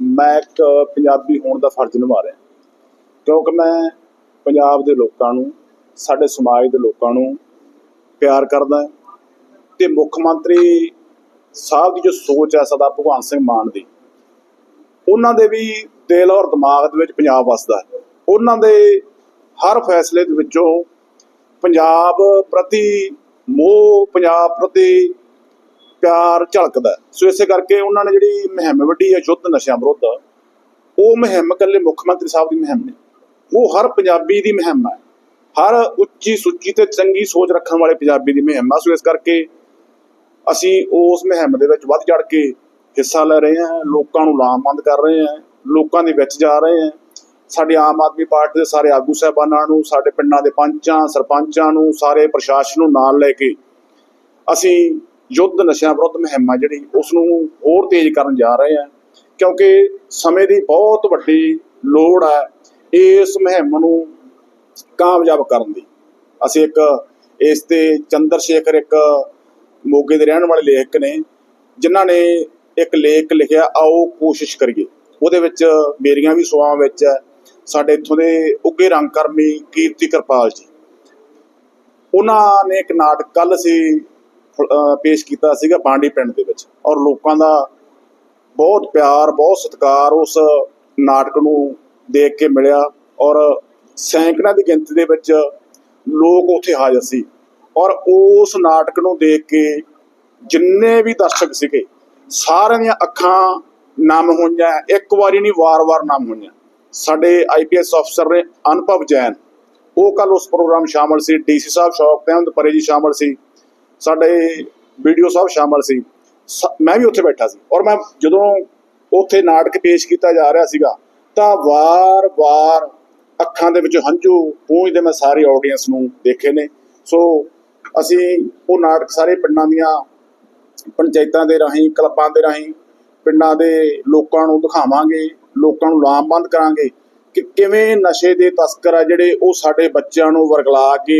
ਮੈਂ ਇੱਕ ਪੰਜਾਬੀ ਹੋਣ ਦਾ ਫਰਜ਼ ਨਿਭਾ ਰਿਹਾ। ਕਿਉਂਕਿ ਮੈਂ ਪੰਜਾਬ ਦੇ ਲੋਕਾਂ ਨੂੰ, ਸਾਡੇ ਸਮਾਜ ਦੇ ਲੋਕਾਂ ਨੂੰ ਪਿਆਰ ਕਰਦਾ ਤੇ ਮੁੱਖ ਮੰਤਰੀ ਸਾਹਿਬ ਦੀ ਜੋ ਸੋਚ ਹੈ ਸਦਾ ਭਗਵੰਤ ਸਿੰਘ ਮਾਨ ਦੀ, ਉਹਨਾਂ ਦੇ ਵੀ ਦਿਲ ਔਰ ਦਿਮਾਗ ਦੇ ਵਿੱਚ ਪੰਜਾਬ ਵਸਦਾ ਹੈ। ਉਹਨਾਂ ਦੇ ਹਰ ਫੈਸਲੇ ਦੇ ਵਿੱਚੋਂ ਪੰਜਾਬ ਪ੍ਰਤੀ ਮੋਹ, ਪੰਜਾਬ ਪ੍ਰਤੀ ਪਿਆਰ ਝਲਕਦਾ ਸੋ ਇਸੇ ਕਰਕੇ ਉਹਨਾਂ ਨੇ ਜਿਹੜੀ ਮੁਹਿੰਮ ਵੱਡੀ ਹੈ ਯੁੱਧ ਨਸ਼ਿਆਂ ਵਿਰੁੱਧ, ਉਹ ਮੁਹਿੰਮ ਇਕੱਲੇ ਮੁੱਖ ਮੰਤਰੀ ਸਾਹਿਬ ਦੀ ਮੁਹਿੰਮ ਨਹੀਂ, ਉਹ ਹਰ ਪੰਜਾਬੀ ਦੀ ਮੁਹਿੰਮ ਹੈ। ਹਰ ਉੱਚੀ ਸੁੱਚੀ ਤੇ ਚੰਗੀ ਸੋਚ ਰੱਖਣ ਵਾਲੇ ਪੰਜਾਬੀ ਦੀ ਮੁਹਿੰਮ ਹੈ। ਸੋ ਇਸ ਕਰਕੇ ਅਸੀਂ ਉਸ ਮੁਹਿੰਮ ਦੇ ਵਿੱਚ ਵੱਧ ਚੜ ਕੇ ਹਿੱਸਾ ਲੈ ਰਹੇ ਹਾਂ। ਲੋਕਾਂ ਨੂੰ ਲਾਮਬੰਦ ਕਰ ਰਹੇ ਹਾਂ। ਲੋਕਾਂ ਦੇ ਵਿੱਚ ਜਾ ਰਹੇ ਹਾਂ। ਸਾਡੇ ਆਮ ਆਦਮੀ ਪਾਰਟੀ ਦੇ ਸਾਰੇ ਆਗੂ ਸਾਹਿਬਾਨਾਂ ਨੂੰ, ਸਾਡੇ ਪਿੰਡਾਂ ਦੇ ਪੰਚਾਂ, ਸਰਪੰਚਾਂ ਨੂੰ, ਸਾਰੇ ਪ੍ਰਸ਼ਾਸਨ ਨੂੰ ਨਾਲ ਲੈ ਕੇ ਅਸੀਂ ਯੁੱਧ ਨਸ਼ਿਆਂ ਵਿਰੁੱਧ ਮੁਹਿੰਮ ਆ ਜਿਹੜੀ ਉਸ ਨੂੰ ਹੋਰ ਤੇਜ਼ ਕਰਨ ਜਾ ਰਹੇ ਹਾਂ ਕਿਉਂਕਿ ਸਮੇਂ ਦੀ ਬਹੁਤ ਵੱਡੀ ਲੋੜ ਹੈ ਇਸ ਮੁਹਿੰਮ ਨੂੰ ਕਾਮਯਾਬ ਕਰਨ ਦੀ। ਅਸੀਂ ਇੱਕ ਇਸ ਤੇ ਚੰਦਰ ਸ਼ੇਖਰ ਇੱਕ ਮੋਗੇ ਦੇ ਰਹਿਣ ਵਾਲੇ ਲੇਖਕ ਨੇ, ਜਿਨ੍ਹਾਂ ਨੇ ਇੱਕ ਲੇਖ ਲਿਖਿਆ, ਆਓ ਕੋਸ਼ਿਸ਼ ਕਰੀਏ। ਉਹਦੇ ਵਿੱਚ ਮੇਰੀਆਂ ਵੀ ਸੁਆਵਾਂ ਵਿੱਚ ਹੈ ਸਾਡੇ ਇੱਥੋਂ ਦੇ ਉੱਗੇ ਰੰਗਕਰਮੀ ਕੀਰਤੀ ਕਿਰਪਾਲ ਜੀ। ਉਹਨਾਂ ਨੇ ਇੱਕ ਨਾਟਕ ਕੱਲ ਸੀ ਪੇਸ਼ ਕੀਤਾ ਸੀਗਾ ਬਾਂਡੀ ਪਿੰਡ ਦੇ ਵਿੱਚ। ਔਰ ਲੋਕਾਂ ਦਾ ਬਹੁਤ ਪਿਆਰ, ਬਹੁਤ ਸਤਿਕਾਰ ਉਸ ਨਾਟਕ ਨੂੰ ਦੇਖ ਕੇ ਮਿਲਿਆ। ਔਰ ਸੈਂਕੜਾਂ ਦੀ ਗਿਣਤੀ ਦੇ ਵਿੱਚ ਲੋਕ ਉੱਥੇ ਹਾਜ਼ਰ ਸੀ। ਔਰ ਉਸ ਨਾਟਕ ਨੂੰ ਦੇਖ ਕੇ ਜਿੰਨੇ ਵੀ ਦਰਸ਼ਕ ਸੀਗੇ, ਸਾਰਿਆਂ ਦੀਆਂ ਅੱਖਾਂ ਨਮ ਹੋਈਆਂ, ਇੱਕ ਵਾਰੀ ਨਹੀਂ ਵਾਰ-ਵਾਰ ਨਮ ਹੋਈਆਂ। ਸਾਡੇ ਆਈਪੀਐਸ ਅਫਸਰ ਨੇ ਅਨੁਭਵ ਜੈਨ, ਉਹ ਕੱਲ ਉਸ ਪ੍ਰੋਗਰਾਮ ਸ਼ਾਮਲ ਸੀ। ਡੀਸੀ ਸਾਹਿਬ ਸ਼ੌਕ ਤੇ ਪਰੇ ਜੀ ਸ਼ਾਮਲ ਸੀ। ਸਾਡੇ ਵੀਡੀਓ ਸਾਹਿਬ ਸ਼ਾਮਲ ਸੀ। ਮੈਂ ਵੀ ਉੱਥੇ ਬੈਠਾ ਸੀ ਔਰ ਮੈਂ ਜਦੋਂ ਉੱਥੇ ਨਾਟਕ ਪੇਸ਼ ਕੀਤਾ ਜਾ ਰਿਹਾ ਸੀਗਾ, ਤਾਂ ਵਾਰ-ਵਾਰ ਅੱਖਾਂ ਦੇ ਵਿੱਚ ਹੰਝੂ ਪੂੰਝਦੇ ਮੈਂ ਸਾਰੀ ਆਡੀਅנס ਨੂੰ ਦੇਖੇ ਨੇ। ਸੋ ਅਸੀਂ ਉਹ ਨਾਟਕ ਸਾਰੇ ਪਿੰਡਾਂ ਦੀਆਂ ਪੰਚਾਇਤਾਂ ਦੇ ਰਾਹੀਂ, ਕਲੱਬਾਂ ਦੇ ਰਾਹੀਂ, ਪਿੰਡਾਂ ਦੇ ਲੋਕਾਂ ਨੂੰ ਦਿਖਾਵਾਂਗੇ, ਲੋਕਾਂ ਨੂੰ ਲਾਮਬੰਦ ਕਰਾਂਗੇ ਕਿ ਕਿਵੇਂ ਨਸ਼ੇ ਦੇ ਤਸਕਰ ਆ ਜਿਹੜੇ ਉਹ ਸਾਡੇ ਬੱਚਿਆਂ ਨੂੰ ਵਰਗਲਾ ਕੇ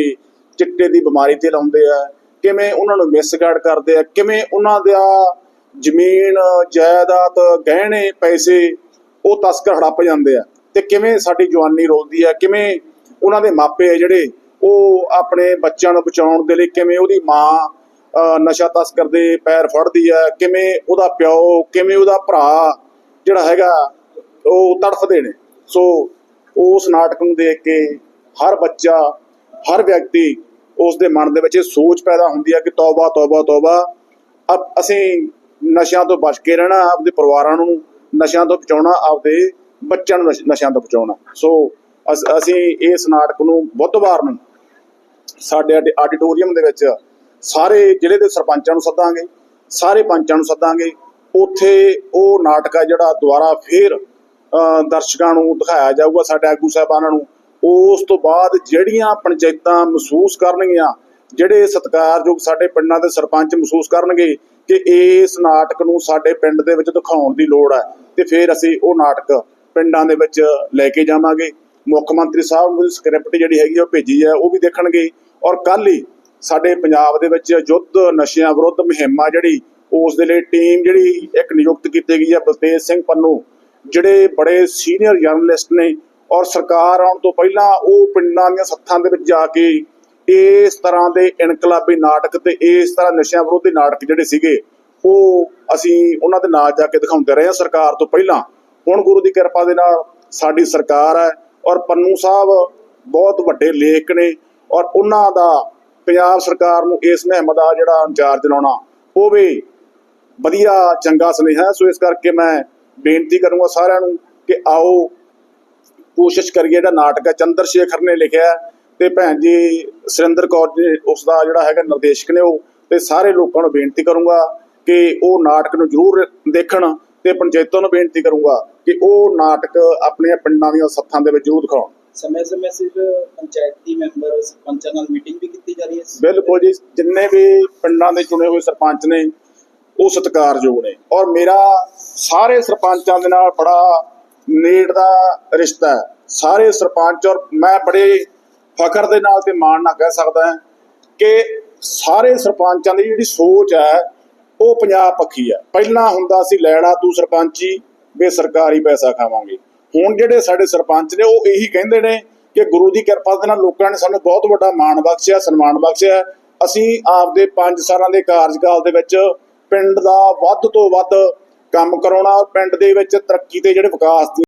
ਚਿੱਟੇ ਦੀ ਬਿਮਾਰੀ ਤੇ ਲਾਉਂਦੇ ਆ ਕਿਵੇਂ ਉਹਨਾਂ ਨੂੰ ਮਿਸਗਾਈਡ ਕਰਦੇ ਆ? ਕਿਵੇਂ ਉਹਨਾਂ ਦਾ ਜ਼ਮੀਨ, ਜਾਇਦਾਦ, ਗਹਿਣੇ, ਪੈਸੇ ਉਹ ਤਸਕਰ ਹੜੱਪ ਜਾਂਦੇ ਆ? ਤੇ ਕਿਵੇਂ ਸਾਡੀ ਜਵਾਨੀ ਰੋਲਦੀ ਆ? ਕਿਵੇਂ ਉਹਨਾਂ ਦੇ ਮਾਪੇ ਆ ਜਿਹੜੇ ਉਹ ਆਪਣੇ ਬੱਚਿਆਂ ਨੂੰ ਬਚਾਉਣ ਦੇ ਲਈ ਕਿਵੇਂ ਉਹਦੀ ਮਾਂ ਅਹ ਨਸ਼ਾ ਤਸਕਰ ਦੇ ਪੈਰ ਫੜਦੀ ਆ? ਕਿਵੇਂ ਉਹਦਾ ਪਿਓ, ਕਿਵੇਂ ਉਹਦਾ ਭਰਾ ਜਿਹੜਾ ਹੈਗਾ ਉਹ ਤੜਫਦੇ ਨੇ? ਸੋ ਉਸ ਨਾਟਕ ਨੂੰ ਦੇਖ ਕੇ ਹਰ ਬੱਚਾ, ਹਰ ਵਿਅਕਤੀ ਉਸ ਦੇ ਮਨ ਦੇ ਵਿੱਚ ਇਹ ਸੋਚ ਪੈਦਾ ਹੁੰਦੀ ਹੈ ਕਿ ਤੌਬਾ ਤੌਬਾ ਤੌਬਾ। ਅਬ ਅਸੀਂ ਨਸ਼ਿਆਂ ਤੋਂ ਬਚ ਕੇ ਰਹਿਣਾ ਆਪਦੇ ਪਰਿਵਾਰਾਂ ਨੂੰ ਨਸ਼ਿਆਂ ਤੋਂ ਬਚਾਉਣਾ ਆਪਦੇ ਬੱਚਿਆਂ ਨੂੰ ਨਸ਼ਿਆਂ ਤੋਂ ਬਚਾਉਣਾ। ਸੋ ਅਸੀਂ ਇਸ ਨਾਟਕ ਨੂੰ ਬੁੱਧਵਾਰ ਨੂੰ ਸਾਡੇ ਆਡੀ- ਆਡੀਟੋਰੀਅਮ ਦੇ ਵਿੱਚ ਸਾਰੇ ਜ਼ਿਲ੍ਹੇ ਦੇ ਸਰਪੰਚਾਂ ਨੂੰ ਸੱਦਾਂਗੇ ਸਾਰੇ ਪੰਚਾਂ ਨੂੰ ਸੱਦਾਂਗੇ। ਉੱਥੇ ਉਹ ਨਾਟਕ ਆ ਜਿਹੜਾ ਦੁਬਾਰਾ ਫੇਰ ਅ, ਦਰਸ਼ਕਾਂ ਨੂੰ ਦਿਖਾਇਆ ਜਾਊਗਾ ਸਾਡੇ ਆਗੂ ਸਾਹਿਬਾਨਾਂ ਨੂੰ। ਉਸ ਤੋਂ ਬਾਅਦ ਜਿਹੜੀਆਂ ਪੰਚਾਇਤਾਂ ਮਹਿਸੂਸ ਕਰਨਗੀਆਂ, ਜਿਹੜੇ ਸਤਿਕਾਰਯੋਗ ਸਾਡੇ ਪਿੰਡਾਂ ਦੇ ਸਰਪੰਚ ਮਹਿਸੂਸ ਕਰਨਗੇ ਕਿ ਇਸ ਨਾਟਕ ਨੂੰ ਸਾਡੇ ਪਿੰਡ ਦੇ ਵਿੱਚ ਦਿਖਾਉਣ ਦੀ ਲੋੜ ਹੈ ਤੇ ਫਿਰ ਅਸੀਂ ਉਹ ਨਾਟਕ ਪਿੰਡਾਂ ਦੇ ਵਿੱਚ ਲੈ ਕੇ ਜਾਵਾਂਗੇ। ਮੁੱਖ ਮੰਤਰੀ ਸਾਹਿਬ ਨੂੰ ਸਕ੍ਰਿਪਟ ਜਿਹੜੀ ਹੈਗੀ ਉਹ ਭੇਜੀ ਹੈ, ਉਹ ਵੀ ਦੇਖਣਗੇ। ਔਰ ਕੱਲ ਹੀ ਸਾਡੇ ਪੰਜਾਬ ਦੇ ਵਿੱਚ ਯੁੱਧ ਨਸ਼ਿਆਂ ਵਿਰੁੱਧ ਮੁਹਿੰਮ ਆ ਜਿਹੜੀ, ਉਸ ਦੇ ਲਈ ਟੀਮ ਜਿਹੜੀ ਇੱਕ ਨਿਯੁਕਤ ਕੀਤੀ ਗਈ ਹੈ ਬਲਤੇਜ ਸਿੰਘ ਪੰਨੂ, ਜਿਹੜੇ ਬੜੇ ਸੀਨੀਅਰ ਜਰਨਲਿਸਟ ਨੇ ਔਰ ਸਰਕਾਰ ਆਉਣ ਤੋਂ ਪਹਿਲਾਂ ਉਹ ਪਿੰਡਾਂ ਦੀਆਂ ਸੱਥਾਂ ਦੇ ਵਿੱਚ ਜਾ ਕੇ ਇਸ ਤਰ੍ਹਾਂ ਦੇ ਇਨਕਲਾਬੀ ਨਾਟਕ ਤੇ ਇਸ ਤਰ੍ਹਾਂ ਨਸ਼ਿਆਂ ਵਿਰੋਧੀ ਨਾਟਕ ਜਿਹੜੇ ਸੀਗੇ, ਉਹ ਅਸੀਂ ਉਹਨਾਂ ਦੇ ਨਾਲ ਜਾ ਕੇ ਦਿਖਾਉਂਦੇ ਰਹੇ ਹਾਂ ਸਰਕਾਰ ਤੋਂ ਪਹਿਲਾਂ ਹੁਣ ਗੁਰੂ ਦੀ ਕਿਰਪਾ ਦੇ ਨਾਲ ਸਾਡੀ ਸਰਕਾਰ ਹੈ ਔਰ ਪੰਨੂ ਸਾਹਿਬ ਬਹੁਤ ਵੱਡੇ ਲੇਖ ਨੇ ਔਰ ਉਹਨਾਂ ਦਾ ਪੰਜਾਬ ਸਰਕਾਰ ਨੂੰ ਇਸ ਮੁਹਿੰਮ ਦਾ ਜਿਹੜਾ ਇੰਚਾਰਜ ਲਾਉਣਾ, ਉਹ ਵੀ ਵਧੀਆ ਚੰਗਾ ਸੁਨੇਹਾ ਹੈ। ਸੋ ਇਸ ਕਰਕੇ ਮੈਂ ਬੇਨਤੀ ਕਰੂੰਗਾ ਸਾਰਿਆਂ ਨੂੰ ਕਿ ਆਓ ਕੋਸ਼ਿਸ਼ ਕਰੀਏ ਜਿਹੜਾ ਨਾਟਕ ਹੈ ਚੰਦਰ ਸ਼ੇਖਰ ਨੇ ਲਿਖਿਆ ਤੇ ਭੈਣ ਜੀ ਸੁਰਿੰਦਰ ਕੌਰ ਜੀ ਉਸ ਦਾ ਜਿਹੜਾ ਹੈਗਾ ਨਿਰਦੇਸ਼ਕ ਨੇ ਉਹ ਤੇ ਸਾਰੇ ਲੋਕਾਂ ਨੂੰ ਬੇਨਤੀ ਕਰੂੰਗਾ ਕਿ ਉਹ ਨਾਟਕ ਨੂੰ ਜ਼ਰੂਰ ਦੇਖਣ ਤੇ ਪੰਚਾਇਤਾਂ ਨੂੰ ਬੇਨਤੀ ਕਰੂੰਗਾ ਕਿ ਉਹ ਨਾਟਕ ਆਪਣੇ ਪਿੰਡਾਂ ਦੀਆਂ ਸੱਥਾਂ ਦੇ ਵਿੱਚ ਜ਼ਰੂਰ ਦਿਖਾਉਣ। ਸਮੇਂ ਸਮੇਂ ਸਿਰ ਪੰਚਾਇਤੀ ਮੈਂਬਰ ਸਰਪੰਚਾਂ ਨਾਲ ਮੀਟਿੰਗ ਵੀ ਕੀਤੀ ਜਾ ਰਹੀ ਹੈ? ਬਿਲਕੁਲ ਜੀ ਜਿੰਨੇ ਵੀ ਪਿੰਡਾਂ ਦੇ ਚੁਣੇ ਹੋਏ ਸਰਪੰਚ ਨੇ ਉਹ ਸਤਿਕਾਰਯੋਗ ਨੇ। ਔਰ ਮੇਰਾ ਸਾਰੇ ਸਰਪੰਚਾਂ ਦੇ ਨਾਲ ਬੜਾ ਨੇੜ ਦਾ ਰਿਸ਼ਤਾ ਸਾਰੇ ਸਰਪੰਚ ਔਰ ਮੈਂ ਬੜੇ ਫਖਰ ਦੇ ਨਾਲ ਤੇ ਮਾਣ ਨਾਲ ਕਹਿ ਸਕਦਾ ਹਾਂ ਕਿ ਸਾਰੇ ਸਰਪੰਚਾਂ ਦੀ ਜਿਹੜੀ ਸੋਚ ਹੈ, ਉਹ ਪੰਜਾਬ ਪੱਖੀ ਹੈ। ਪਹਿਲਾਂ ਹੁੰਦਾ ਸੀ, ਲੈਣਾ ਤੂੰ ਸਰਪੰਚੀ, ਵੇ ਸਰਕਾਰੀ ਪੈਸਾ ਖਾਵਾਂਗੇ। ਹੁਣ ਜਿਹੜੇ ਸਾਡੇ ਸਰਪੰਚ ਨੇ, ਉਹ ਇਹੀ ਕਹਿੰਦੇ ਨੇ ਕਿ ਗੁਰੂ ਦੀ ਕਿਰਪਾ ਦੇ ਨਾਲ ਲੋਕਾਂ ਨੇ ਸਾਨੂੰ ਬਹੁਤ ਵੱਡਾ ਮਾਣ ਬਖਸ਼ਿਆ, ਸਨਮਾਨ ਬਖਸ਼ਿਆ। ਅਸੀਂ ਆਪਦੇ 5 ਸਾਲਾਂ ਦੇ ਕਾਰਜਕਾਲ ਦੇ ਵਿੱਚ ਪਿੰਡ ਦਾ ਵੱਧ ਤੋਂ ਵੱਧ ਕੰਮ ਕਰਾਉਣਾ ਔਰ ਪਿੰਡ ਦੇ ਵਿੱਚ ਤਰੱਕੀ ਤੇ ਜਿਹੜੇ ਵਿਕਾਸ